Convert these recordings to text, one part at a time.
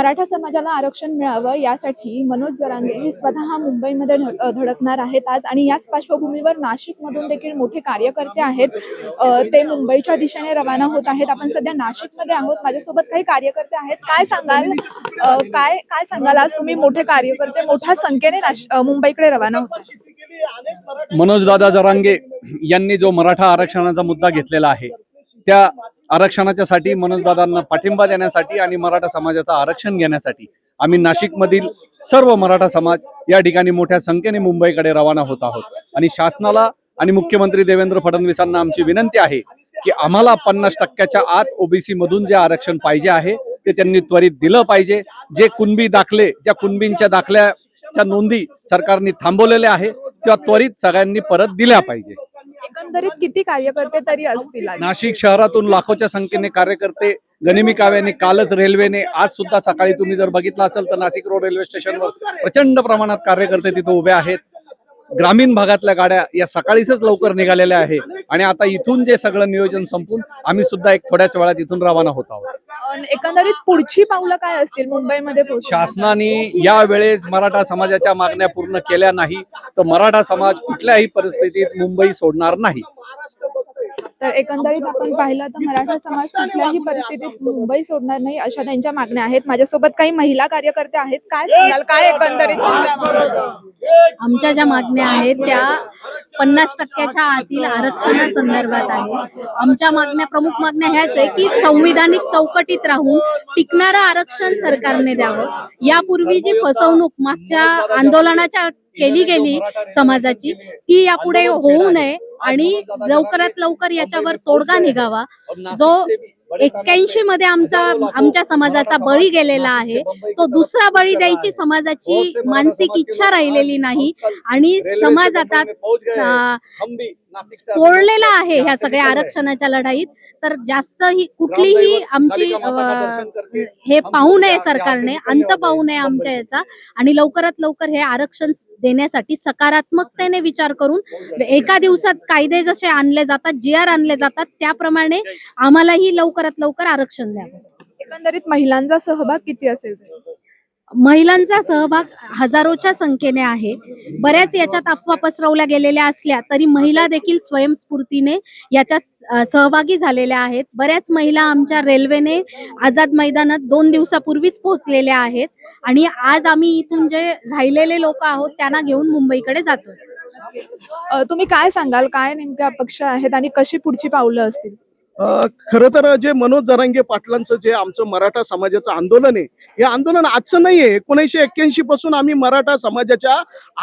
मराठा समाजाला आरक्षण मिळावं यासाठी मनोज जरांगे हे स्वतः मुंबईमध्ये धडकणार आहेत आज आणि याच पार्श्वभूमीवर नाशिकमधून देखील मोठे कार्यकर्ते आहेत. ते मुंबईच्या दिशेने रवाना होत आहेत. आपण सध्या नाशिकमध्ये आहोत. माझ्यासोबत काही कार्यकर्ते आहेत. काय सांगाल? काय काय सांगाल? आज तुम्ही मोठे कार्यकर्ते मोठ्या संख्येने मुंबईकडे रवाना होत मनोज दादा जरांगे यांनी जो मराठा आरक्षणाचा मुद्दा घेतलेला आहे त्या आरक्षणाच्या साठी मनोजदादांना पाठिंबा देण्यासाठी आणि मराठा समाजाचं आरक्षण घेण्यासाठी आम्ही नाशिकमधील सर्व मराठा समाज या ठिकाणी मोठ्या संख्येने मुंबईकडे रवाना होत आहोत. आणि शासनाला आणि मुख्यमंत्री देवेंद्र फडणवीसांना आमची विनंती आहे की आम्हाला पन्नास टक्क्याच्या आत ओबीसी मधून जे आरक्षण पाहिजे आहे ते त्यांनी त्वरित दिलं पाहिजे. जे कुणबी दाखले ज्या कुणबींच्या दाखल्याच्या नोंदी सरकारने थांबवलेल्या आहे त्या त्वरित सगळ्यांनी परत दिल्या पाहिजे. एकंदरीत किती कार्यकर्ते तरी असतील आज? नाशिक शहरातून लाखोच्या संख्येने कार्यकर्ते गनिमी काव्याने कालच रेल्वेने आज सुद्धा सकाळी तुम्ही जर बघितलं असेल तर नाशिक रोड रेल्वे स्टेशनवर प्रचंड प्रमाणात कार्यकर्ते तिथे उभे आहेत. ग्रामीण भागातल्या गाड्या या सकाळीच लवकर निघालेल्या आहे. आणि आता इथून जे सगळं नियोजन संपून आम्ही सुद्धा एक थोड्याच वेळात इथून रवाना होत आहोत. एकंदरीत पुढची पावलं काय असतील मुंबईमध्ये? शासनाने या वेळेस मराठा समाजाच्या मागण्या पूर्ण केल्या नाही तर मराठा समाज कुठल्याही परिस्थितीत मुंबई सोडणार नाही. तर एकंदरीत आपण पाहिलं तर मराठा समाज कुठल्याही परिस्थितीत मुंबई सोडणार नाही अशा त्यांच्या मागण्या आहेत. माझ्यासोबत काही महिला कार्यकर्ते आहेत. काय सांगाल? काय एकंदरीत आमच्या ज्या मागण्या आहेत त्या पन्नास टक्क्याच्या आतील आरक्षणासंदर्भात आहे. आमच्या मागण्या प्रमुख मागण्या ह्याच आहे की संविधानिक चौकटीत राहून टिकणारं आरक्षण सरकारने द्यावं. यापूर्वी जी फसवणूक मागच्या आंदोलनाच्या केली गेली समाजाची ती यापुढे होऊ नये आणि लवकरात लवकर याच्यावर तोडगा निघावा. जो एक्क्याऐंशी मध्ये आमचा आमच्या समाजाचा बळी गेलेला आहे. तो दुसरा बळी द्यायची समाजाची मानसिक इच्छा राहिलेली नाही. आणि समाज आता पोळलेला आहे ह्या सगळ्या आरक्षणाच्या लढाईत. तर जास्त ही कुठलीही आमची हे पाहू नये सरकारने अंत पाहू नये आमच्या याचा. आणि लवकरात लवकर हे आरक्षण देण्यासाठी सकारात्मकतेने विचार करून एका दिवसात कायदे जसे आणले जातात जी आर आणले जातात त्याप्रमाणे आम्हालाही लवकरात लवकर आरक्षण द्यावं. एकंदरीत महिलांचा सहभाग किती असेल? महिलांचा सहभाग हजारोच्या संख्येने आहे. बऱ्याच याच्यात अफवा पसरवल्या गेलेल्या असल्या तरी महिला देखील स्वयंस्फूर्तीने याच्यात सहभागी झालेल्या आहेत. बऱ्याच महिला आमच्या रेल्वेने आझाद मैदानात दोन दिवसापूर्वीच पोहोचलेल्या आहेत आणि आज आम्ही इथून जे राहिलेले लोक आहोत त्यांना घेऊन मुंबईकडे जातोय. तुम्ही काय सांगाल? काय नेमक्या अपेक्षा आहेत आणि कशी पुढची पावलं असतील? खर तर जे मनोज जरांगे पाटलांचं जे आमचं मराठा समाजाचं आंदोलन आहे हे आंदोलन आजचं नाहीये. एकोणीसशे एक्क्याऐंशी पासून आम्ही मराठा समाजाच्या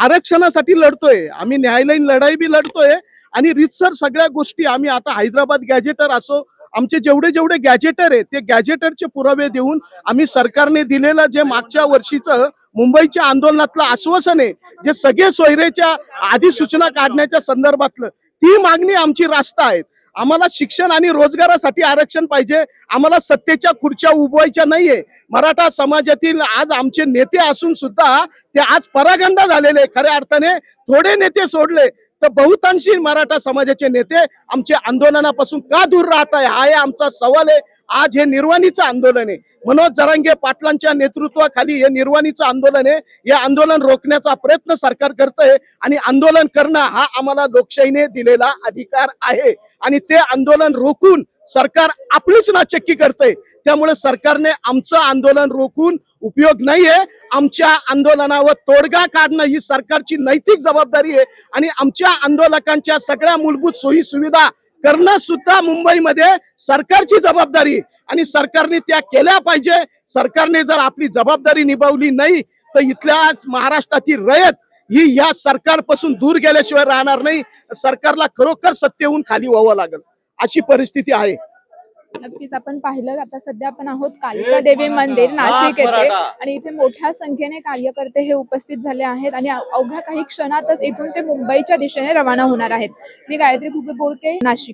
आरक्षणासाठी लढतोय. आम्ही न्यायालयीन लढाई बी लढतोय आणि रितसर सगळ्या गोष्टी आम्ही आता हैदराबाद गॅजेटर असो आमचे जेवढे जेवढे गॅजेटर आहेत ते गॅजेटरचे पुरावे देऊन आम्ही सरकारने दिलेलं जे मागच्या वर्षीचं मुंबईच्या आंदोलनातलं आश्वासन आहे जे सगळे सोयरेच्या सूचना काढण्याच्या संदर्भातलं ती मागणी आमची रास्त आहेत. आम्हाला शिक्षण आणि रोजगारासाठी आरक्षण पाहिजे. आम्हाला सत्तेच्या खुर्च्या उभवायच्या नाहीये. मराठा समाजातील आज आमचे नेते असून सुद्धा ते आज परागंदा झालेले खऱ्या अर्थाने थोडे नेते सोडले तर बहुतांशी मराठा समाजाचे नेते आमचे आंदोलनापासून का दूर राहत आहे हा आमचा सवाल आहे. आज हे निर्वाणीचं आंदोलन आहे. मनोज जरांगे पाटलांच्या नेतृत्वाखाली हे निर्वाणीचं आंदोलन आहे. हे आंदोलन रोखण्याचा प्रयत्न सरकार करत आहे आणि आंदोलन करणं हा आम्हाला लोकशाहीने दिलेला अधिकार आहे. आणि ते आंदोलन रोखून सरकार आपलीच नाचक्की करतंय. त्यामुळे सरकारने आमचं आंदोलन रोखून उपयोग नाहीये. आमच्या आंदोलनावर तोडगा काढणं ही सरकारची नैतिक जबाबदारी आहे. आणि आमच्या आंदोलकांच्या सगळ्या मूलभूत सोयी सुविधा करणं सुद्धा मुंबईमध्ये सरकारची जबाबदारी आणि सरकारने त्या केल्या पाहिजे. सरकारने जर आपली जबाबदारी निभावली नाही तर इथल्या महाराष्ट्रातील रयत ही या सरकारपासून दूर गेल्याशिवाय राहणार नाही. सरकारला खरोखर सत्तेहून खाली व्हावं लागेल. अशी परिस्थिती आहे. नक्कीच आपण पाहिलं आता सध्या आपण आहोत कालिका देवी मंदिर नाशिक येथे. आणि इथे मोठ्या संख्येने कार्यकर्ते हे उपस्थित झाले आहेत. आणि अव- अवघ्या काही क्षणातच इथून ते मुंबईच्या दिशेने रवाना होणार आहेत. मी गायत्री फुगे बोलते. नाशिक.